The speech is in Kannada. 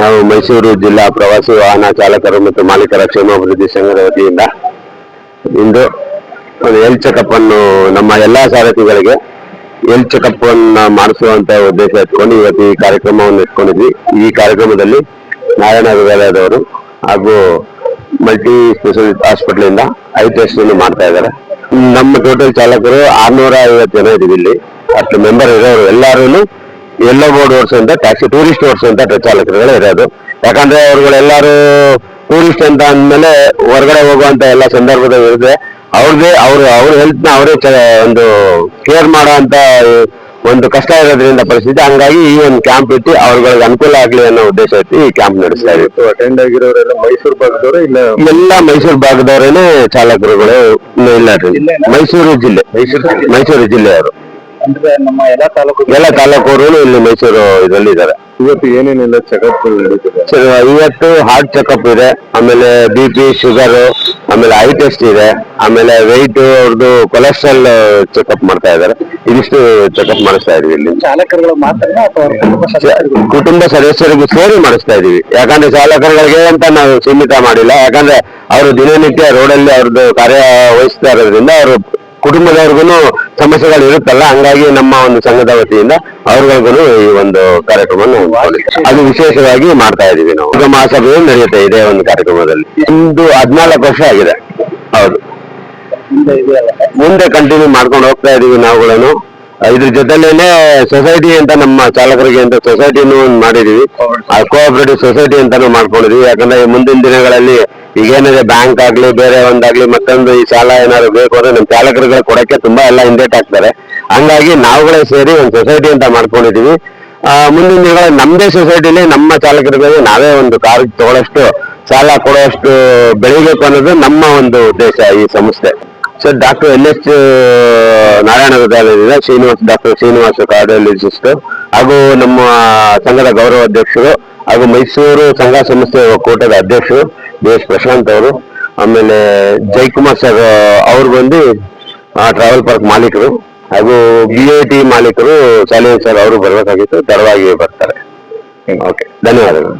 ನಾವು ಮೈಸೂರು ಜಿಲ್ಲಾ ಪ್ರವಾಸಿ ವಾಹನ ಚಾಲಕರು ಮತ್ತು ಮಾಲೀಕರ ಕ್ಷೇಮಾಭಿವೃದ್ಧಿ ಸಂಘದ ವತಿಯಿಂದ ಇಂದು ಒಂದು ಹೆಲ್ತ್ ಚೆಕಪ್ ಅನ್ನು ನಮ್ಮ ಎಲ್ಲಾ ಸಾರಥಿಗಳಿಗೆ ಹೆಲ್ತ್ ಚೆಕಪ್ ಅನ್ನ ಮಾಡಿಸುವಂತ ಉದ್ದೇಶ ಇಟ್ಕೊಂಡು ಇವತ್ತು ಈ ಕಾರ್ಯಕ್ರಮವನ್ನು ಇಟ್ಕೊಂಡಿದ್ವಿ ಈ ಕಾರ್ಯಕ್ರಮದಲ್ಲಿ ನಾರಾಯಣ ವಿದ್ಯಾಲಯದವರು ಹಾಗೂ ಮಲ್ಟಿ ಸ್ಪೆಷಾಲಿಟಿ ಹಾಸ್ಪಿಟಲ್ ಇಂದ ಐ ಟೆಸ್ಟ್ ಮಾಡ್ತಾ ಇದ್ದಾರೆ. ನಮ್ಮ ಟೋಟಲ್ ಚಾಲಕರು ಆರ್ನೂರ ಐವತ್ತು ಜನ ಇದೀವಿ ಇಲ್ಲಿ. ಅಷ್ಟು ಮೆಂಬರ್ ಇರೋರು ಎಲ್ಲರೂ ಎಲ್ಲೋ ಬೋರ್ಡ್ ಅಂತ ಟ್ಯಾಕ್ಸಿ ಟೂರಿಸ್ಟ್ ಓಡಿಸೋ ಅಂತ ಚಾಲಕರುಗಳು ಇರೋದು. ಯಾಕಂದ್ರೆ ಅವ್ರುಗಳೆಲ್ಲರೂ ಟೂರಿಸ್ಟ್ ಅಂತ ಅಂದ್ಮೇಲೆ ಹೊರಗಡೆ ಹೋಗುವಂತ ಎಲ್ಲ ಸಂದರ್ಭದಲ್ಲಿ ಅವ್ರಿಗೆ ಅವ್ರ ಅವ್ರ ಹೆಲ್ತ್ನ ಅವರೇ ಒಂದು ಕೇರ್ ಮಾಡೋ ಒಂದು ಕಷ್ಟ ಇರೋದ್ರಿಂದ ಪರಿಸ್ಥಿತಿ. ಹಂಗಾಗಿ ಈ ಒಂದು ಕ್ಯಾಂಪ್ ಇಟ್ಟು ಅವ್ರಗಳಿಗೆ ಅನುಕೂಲ ಆಗ್ಲಿ ಅನ್ನೋ ಉದ್ದೇಶ ಇಟ್ಟು ಈ ಕ್ಯಾಂಪ್ ನಡೆಸ್ತಾ ಇದ್ದೀವಿ. ಅಟೆಂಡ್ ಆಗಿರೋರೆಲ್ಲ ಮೈಸೂರು ಭಾಗದವರು ಇಲ್ಲ? ಎಲ್ಲ ಮೈಸೂರು ಭಾಗದವರೇನೆ ಚಾಲಕರುಗಳು ಇನ್ನು ಇಲ್ಲ ಮೈಸೂರು ಜಿಲ್ಲೆ. ಮೈಸೂರು ಜಿಲ್ಲೆಯವರು. ಅಂದ್ರೆ ನಮ್ಮ ಎಲ್ಲಾ ತಾಲೂಕು ಎಲ್ಲ ತಾಲೂಕವರು ಇಲ್ಲಿ ಮೈಸೂರು ಇದರಲ್ಲಿ ಇದ್ದಾರೆ ಇವತ್ತು ಏನೇನೆಲ್ಲ ಚೆಕಪ್ ನಡೀತಿದೆ? ಸೊ, ಇವತ್ತು ಹಾರ್ಟ್ ಚೆಕಪ್ ಇದೆ ಆಮೇಲೆ ಬಿ ಪಿ ಶುಗರ್ ಆಮೇಲೆ ಐ ಟೆಸ್ಟ್ ಇದೆ ಆಮೇಲೆ ವೆಯ್ಟ್ ಅವ್ರದ್ದು ಕೊಲೆಸ್ಟ್ರಾಲ್ ಚೆಕಪ್ ಮಾಡ್ತಾ ಇದ್ದಾರೆ. ಇದಿಷ್ಟು ಚೆಕಪ್ ಮಾಡಿಸ್ತಾ ಇದೀವಿ ಇಲ್ಲಿ. ಚಾಲಕರುಗಳು ಮಾತ್ರ ಅಥವಾ ಅವ್ರ ಕುಟುಂಬ ಸದಸ್ಯರಿಗೂ? ಕುಟುಂಬ ಸದಸ್ಯರಿಗೂ ಸೇರಿ ಮಾಡಿಸ್ತಾ ಇದೀವಿ. ಯಾಕಂದ್ರೆ ಚಾಲಕರುಗಳಿಗೆ ಅಂತ ನಾವು ಸೀಮಿತ ಮಾಡಿಲ್ಲ. ಯಾಕಂದ್ರೆ ಅವರು ದಿನನಿತ್ಯ ರೋಡಲ್ಲಿ ಅವ್ರದ್ದು ಕಾರ್ಯ ವಹಿಸ್ತಾ ಇರೋದ್ರಿಂದ ಅವರು ಕುಟುಂಬದವ್ರಿಗೂ ಸಮಸ್ಯೆಗಳು ಇರುತ್ತಲ್ಲ, ಹಂಗಾಗಿ ನಮ್ಮ ಒಂದು ಸಂಘದ ವತಿಯಿಂದ ಅವ್ರಿಗೂ ಈ ಒಂದು ಕಾರ್ಯಕ್ರಮವನ್ನು. ಅದು ವಿಶೇಷವಾಗಿ ಮಾಡ್ತಾ ಇದೀವಿ ನಾವು. ಈಗ ಮಹಾಸಭೆಯು ನಡೆಯುತ್ತೆ ಇದೇ ಒಂದು ಕಾರ್ಯಕ್ರಮದಲ್ಲಿ. ಒಂದು ಹದಿನಾಲ್ಕು ವರ್ಷ ಆಗಿದೆ. ಹೌದು. ಮುಂದೆ ಕಂಟಿನ್ಯೂ ಮಾಡ್ಕೊಂಡು ಹೋಗ್ತಾ ಇದೀವಿ ನಾವುಗಳನ್ನು. ಇದ್ರ ಜೊತೆಲೇನೆ ಸೊಸೈಟಿ ಅಂತ ನಮ್ಮ ಚಾಲಕರಿಗೆ ಅಂತ ಸೊಸೈಟಿನೂ ಮಾಡಿದೀವಿ ಆ ಕೋಆಪರೇಟಿವ್ ಸೊಸೈಟಿ ಅಂತಾನು ಮಾಡ್ಕೊಂಡಿದೀವಿ ಯಾಕಂದ್ರೆ ಮುಂದಿನ ದಿನಗಳಲ್ಲಿ ಈಗೇನಿದೆ ಬ್ಯಾಂಕ್ ಆಗ್ಲಿ ಬೇರೆ ಒಂದಾಗ್ಲಿ ಮತ್ತೊಂದು ಈ ಸಾಲ ಏನಾದ್ರು ಬೇಕು ಅಂದ್ರೆ ನಮ್ಮ ಚಾಲಕರುಗಳು ಕೊಡಕ್ಕೆ ತುಂಬಾ ಎಲ್ಲ ಹಿಂದೇಟ್ ಆಗ್ತಾರೆ. ಹಂಗಾಗಿ ನಾವುಗಳೇ ಸೇರಿ ಒಂದು ಸೊಸೈಟಿ ಅಂತ ಮಾಡ್ಕೊಂಡಿದೀವಿ. ಆ, ಮುಂದಿನ ದಿನಗಳಲ್ಲಿ ನಮ್ಮದೇ ಸೊಸೈಟಿಲಿ ನಮ್ಮ ಚಾಲಕರುಗಳಿಗೆ ನಾವೇ ಒಂದು ಕಾರ್ ತಗೊಳ್ಳೋಷ್ಟು ಸಾಲ ಕೊಡೋಷ್ಟು ಬೆಳಿಬೇಕು ಅನ್ನೋದು ನಮ್ಮ ಒಂದು ಉದ್ದೇಶ ಈ ಸಂಸ್ಥೆ. Sir doctor L S Narayana ಹೃದಯ ಶ್ರೀನಿವಾಸ್ ಡಾಕ್ಟರ್ ಶ್ರೀನಿವಾಸ ಕಾರ್ಡಿಯಾಲಜಿಸ್ಟ್ ಹಾಗೂ ನಮ್ಮ ಸಂಘದ ಗೌರವ ಅಧ್ಯಕ್ಷರು ಹಾಗೂ ಮೈಸೂರು ಸಂಘ ಸಂಸ್ಥೆ ಒಕ್ಕೂಟದ ಅಧ್ಯಕ್ಷರು ಬಿ ಎಸ್ ಪ್ರಶಾಂತ್ ಅವರು ಆಮೇಲೆ ಜೈಕುಮಾರ್ ಸರ್ ಅವ್ರು ಬಂದು ಟ್ರಾವೆಲ್ ಪಾರ್ಕ್ ಮಾಲೀಕರು ಹಾಗೂ ಬಿ ಎ ಟಿ ಮಾಲೀಕರು ಶಾಲೆ ಸರ್ ಅವರು ಬರಬೇಕಾಗಿತ್ತು. ತಡವಾಗಿ ಬರ್ತಾರೆ. ಓಕೆ ಧನ್ಯವಾದಗಳು.